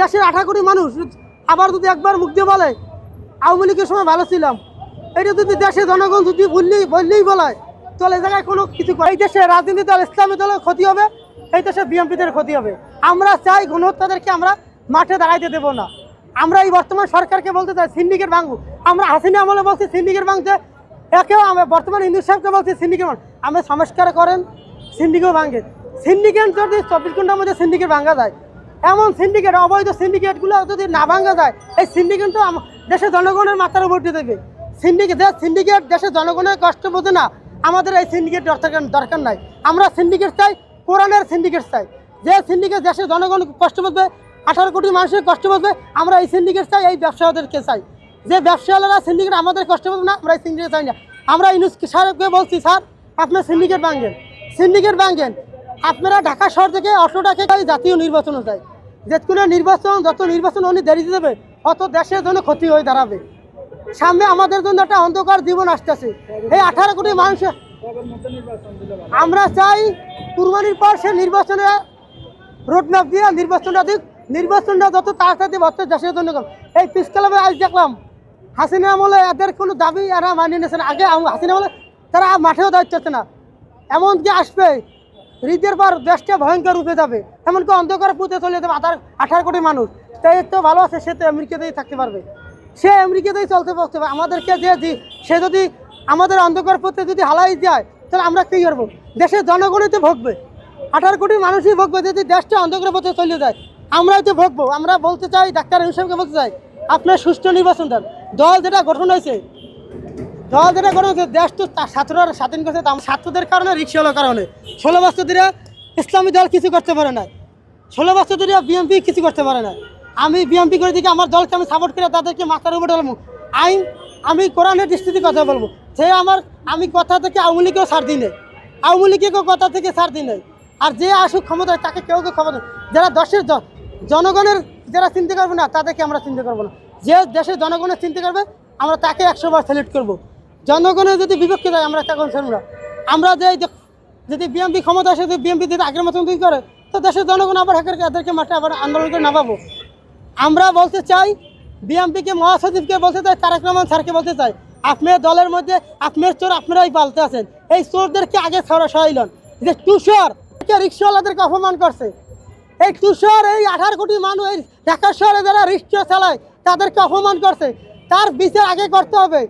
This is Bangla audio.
দেশের আঠা কোটি মানুষ আবার যদি একবার মুখ দিয়ে বলে, আওয়ামী লীগের সময় ভালো ছিলাম, এটা যদি দেশের জনগণ যদি বললেই বললেই বলায়, তাহলে এই জায়গায় কোনো কিছু এই দেশে রাজনীতি দল, ইসলামী দলের ক্ষতি হবে, এই দেশে বিএনপিদের ক্ষতি হবে। আমরা চাই গণহত্যাদেরকে আমরা মাঠে দাঁড়াইতে দেবো না। আমরা এই বর্তমান সরকারকে বলতে চাই, সিন্ডিকেট ভাঙবো আমরা হাসিনা আমলে বলছি, সিন্ডিকেট ভাঙতে, একেও আমরা বর্তমান হিন্দু সাহেবকে বলছি, সিন্ডিকেট ভাঙ আমরা সংস্কার করেন সিন্ডিকেট ভাঙে। সিন্ডিকেট যদি চব্বিশ ঘণ্টার মধ্যে সিন্ডিকেট ভাঙা যায় এমন সিন্ডিকেট অবৈধ সিন্ডিকেটগুলো যদি না ভাঙা যায়, এই সিন্ডিকেট তো দেশের জনগণের মাথার উপর দিয়ে দেবে। সিন্ডিকেট সিন্ডিকেট দেশের জনগণের কষ্ট বোঝে না, আমাদের এই সিন্ডিকেট দরকার দরকার নাই। আমরা সিন্ডিকেট চাই, কোরআনের সিন্ডিকেট চাই। যে সিন্ডিকেট দেশের জনগণ কষ্ট বুঝবে, আঠারো কোটি মানুষের কষ্ট বুঝবে, আমরা এই সিন্ডিকেট চাই, এই ব্যবসায়ীদেরকে চাই। যে ব্যবসায়ীরা সিন্ডিকেট আমাদের কষ্ট বুঝবে না, আমরা এই সিন্ডিকেট চাই না। আমরা ইউনুস স্যারকে বলছি, স্যার আপনার সিন্ডিকেট ভাঙেন। সিন্ডিকেট ভাঙেন। আপনারা ঢাকা শহর থেকে অটোটাকে জাতীয় নির্বাচনে যায়। যে কোনো নির্বাচন, যত নির্বাচন উনি দেরিতে দেবে, অত দেশের জন্য ক্ষতি হয়ে দাঁড়াবে। সামনে আমাদের জন্য একটা অন্ধকার জীবন আসতেছে। এই আঠারো কোটি মানুষ আমরা চাই কুরবানির পর সে নির্বাচনে রোডম্যাপ দিয়ে নির্বাচনটা দিক। নির্বাচনটা যত তাড়াতাড়ি বছর দেশের জন্য। এই পিস ক্লাবে আজ দেখলাম, হাসিনা আমলে এদের কোনো দাবি এরা মানিয়ে নিয়েছে আগে হাসিনা আমলে তারা মাঠেও দায়িত্ব না। এমন কি আসবে হৃদের পর দেশটা ভয়ঙ্কর রূপে যাবে। এমনকি অন্ধকার পুঁতে চলে যাবে আঠার আঠারো কোটি মানুষ। তাই তো ভালো আছে, সে তো আমেরিকাতেই থাকতে পারবে। সে আমেরিকাতেই চলতে বসতে পারবে আমাদেরকে যে সে যদি আমাদের অন্ধকার পথে যদি হালাই যায়, তাহলে আমরা কী করব? দেশের জনগণই তো ভোগবে। আঠারো কোটি মানুষই ভোগবে যদি দেশটা অন্ধকার পথে চলে যায়। আমরাই তো ভোগবো। আমরা বলতে চাই, ডাক্তার হিসেবে বলতে চাই, আপনার সুষ্ঠু নির্বাচন দেন। দল যেটা গঠন হয়েছে দল যেটা হয়েছে দেশ তো ছাত্ররা স্বাধীন করছে ছাত্রদের কারণে, রিক্সাওয়ালার কারণে। ষোলো বছর ধরে ইসলামী দল কিছু করতে পারে না ষোলো বছর ধরে বিএমপি কিছু করতে পারে না আমি বিএমপি করে দিকে আমার দলকে আমি সাপোর্ট করে তাদেরকে মাথার উপর ঢালবো। আইন, আমি কোরআনের দৃষ্টিতে কথা বলব। সে আমার, আমি কথা থেকে আওয়ামী লীগকেও ছাড় দিই নাই। আওয়ামী লীগকেও কথা থেকে ছাড় দিই নাই। আর যে আসুক ক্ষমতায় তাকে কেউ কেউ ক্ষমতা যারা দশের জনগণের যারা চিন্তা করবে না, তাদেরকে আমরা চিন্তা করব না। যে দেশের জনগণের চিন্তা করবে, আমরা তাকে একশো বার সিলেক্ট করব। জনগণের যদি বিপক্ষে যায়, আমরা তখন শুনব আমরা যে যদি বিএমপি ক্ষমতা আসে, যদি বিএমপি যদি আগের মতন তুই করে, তো দেশের জনগণ আবার এদেরকে মাঠে আবার আন্দোলন করে নামাবো। আমরা বলতে চাই বিএমপিকে মহাসচিবকে বলতে চাই, তারেক রহমান স্যারকে বলতে চাই আপনার দলের মধ্যে, আপনার চোর আপনারাই পালতে আছেন। এই চোরদেরকে আগে ছড়া সরাইলেন যে তুষার রিক্সাওয়ালাদেরকে অপমান করছে। এই তুষার, এই আঠারো কোটি মানুষ, এই ঢাকা শহরে যারা রিক্সা চালায়, তাদেরকে অপমান করছে। তার বিচার আগে করতে হবে।